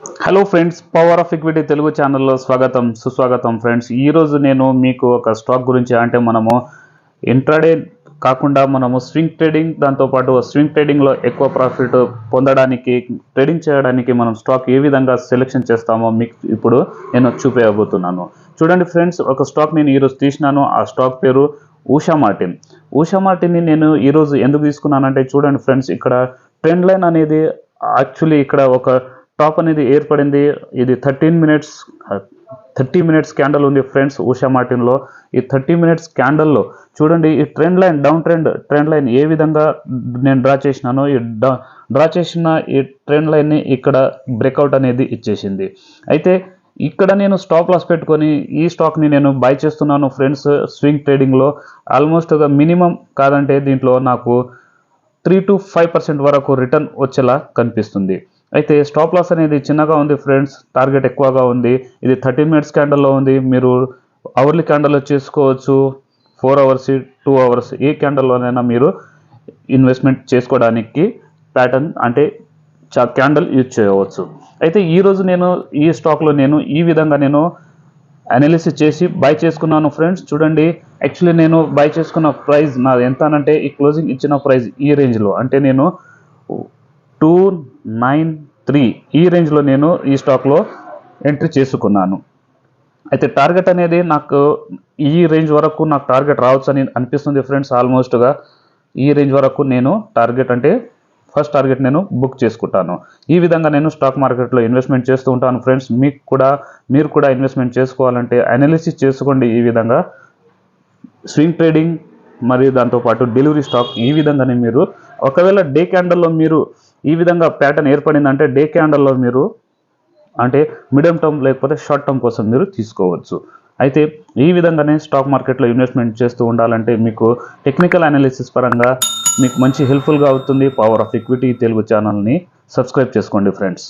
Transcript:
Hello friends power of equity Telugu ఛానల్లో స్వాగతం సుస్వాగతం ఫ్రెండ్స్ ఈరోజు నేను మీకు ఒక స్టాక్ గురించి అంటే మనము ఇంట్రాడే కాకుండా మనము స్వింగ్ ట్రేడింగ్ దాంతోపాటు స్వింగ్ ట్రేడింగ్లో ఎక్కువ ప్రాఫిట్ పొందడానికి ట్రేడింగ్ చేయడానికి మనం స్టాక్ ఏ విధంగా సెలెక్షన్ చేస్తామో మీకు ఇప్పుడు నేను చూపించబోతున్నాను చూడండి ఫ్రెండ్స్ ఒక స్టాక్ నేను ఈరోజు తీసినాను ఆ స్టాక్ పేరు ఊషా మార్టిన్. ఊషా మార్టిన్ని నేను ఈరోజు ఎందుకు తీసుకున్నానంటే చూడండి ఫ్రెండ్స్ ఇక్కడ ట్రెండ్ లైన్ అనేది యాక్చువల్లీ ఇక్కడ ఒక టాప్ అనేది ఏర్పడింది. ఇది thirteen minutes thirty minutes candle ఉంది ఫ్రెండ్స్ ఉషా మార్టిన్లో. ఈ థర్టీ మినిట్స్ క్యాండల్లో చూడండి ఈ trend line down trend trend line ఏ విధంగా నేను డ్రా చేసినానో ఈ డ్రా చేసిన ఈ ట్రెండ్ లైన్ని ఇక్కడ బ్రేక్అవుట్ అనేది ఇచ్చేసింది. అయితే ఇక్కడ నేను స్టాప్ లాస్ పెట్టుకొని ఈ స్టాక్ని నేను బై చేస్తున్నాను ఫ్రెండ్స్ స్వింగ్ ట్రేడింగ్లో. ఆల్మోస్ట్ మినిమం కాదంటే దీంట్లో నాకు త్రీ టు ఫైవ్ పర్సెంట్ వరకు రిటర్న్ వచ్చేలా కనిపిస్తుంది. అయితే స్టాప్ లాస్ అనేది చిన్నగా ఉంది ఫ్రెండ్స్ టార్గెట్ ఎక్కువగా ఉంది. ఇది థర్టీన్ మినిట్స్ క్యాండల్లో ఉంది. మీరు అవర్లీ క్యాండల్లో చేసుకోవచ్చు. ఫోర్ అవర్స్ టూ అవర్స్ ఏ క్యాండల్లోనైనా మీరు ఇన్వెస్ట్మెంట్ చేసుకోవడానికి ప్యాటర్న్ అంటే చా క్యాండల్ యూజ్ చేయవచ్చు. అయితే ఈరోజు నేను ఈ స్టాక్లో నేను ఈ విధంగా నేను అనాలిసిస్ చేసి బై చేసుకున్నాను ఫ్రెండ్స్ చూడండి యాక్చువల్లీ నేను బై చేసుకున్న ప్రైస్ నాది ఎంత అంటే ఈ క్లోజింగ్ ఇచ్చిన ప్రైస్ ఈ రేంజ్లో అంటే నేను టూ నైన్ త్రీ. ఈ రేంజ్లో నేను ఈ స్టాక్లో ఎంట్రీ చేసుకున్నాను. అయితే టార్గెట్ అనేది నాకు ఈ రేంజ్ వరకు నాకు టార్గెట్ రావచ్చు అని అనిపిస్తుంది ఫ్రెండ్స్ ఆల్మోస్ట్గా ఈ రేంజ్ వరకు నేను టార్గెట్ అంటే ఫస్ట్ టార్గెట్ నేను బుక్ చేసుకుంటాను. ఈ విధంగా నేను స్టాక్ మార్కెట్లో ఇన్వెస్ట్మెంట్ చేస్తూ ఉంటాను ఫ్రెండ్స్ మీకు కూడా మీరు కూడా ఇన్వెస్ట్మెంట్ చేసుకోవాలంటే అనాలిసిస్ చేసుకోండి ఈ విధంగా. స్వింగ్ ట్రేడింగ్ మరియు దాంతోపాటు డెలివరీ స్టాక్ ఈ విధంగానే మీరు ఒకవేళ డే క్యాండల్లో మీరు ఈ విధంగా ప్యాటర్న్ ఏర్పడిందంటే డే క్యాండల్లో మీరు అంటే మీడియం టర్మ్ లేకపోతే షార్ట్ టర్మ్ కోసం మీరు తీసుకోవచ్చు. అయితే ఈ విధంగానే స్టాక్ మార్కెట్లో ఇన్వెస్ట్మెంట్ చేస్తూ ఉండాలంటే మీకు టెక్నికల్ అనాలిసిస్ పరంగా మీకు మంచి హెల్ప్ఫుల్గా అవుతుంది. పవర్ ఆఫ్ ఈక్విటీ తెలుగు ఛానల్ని సబ్స్క్రైబ్ చేసుకోండి ఫ్రెండ్స్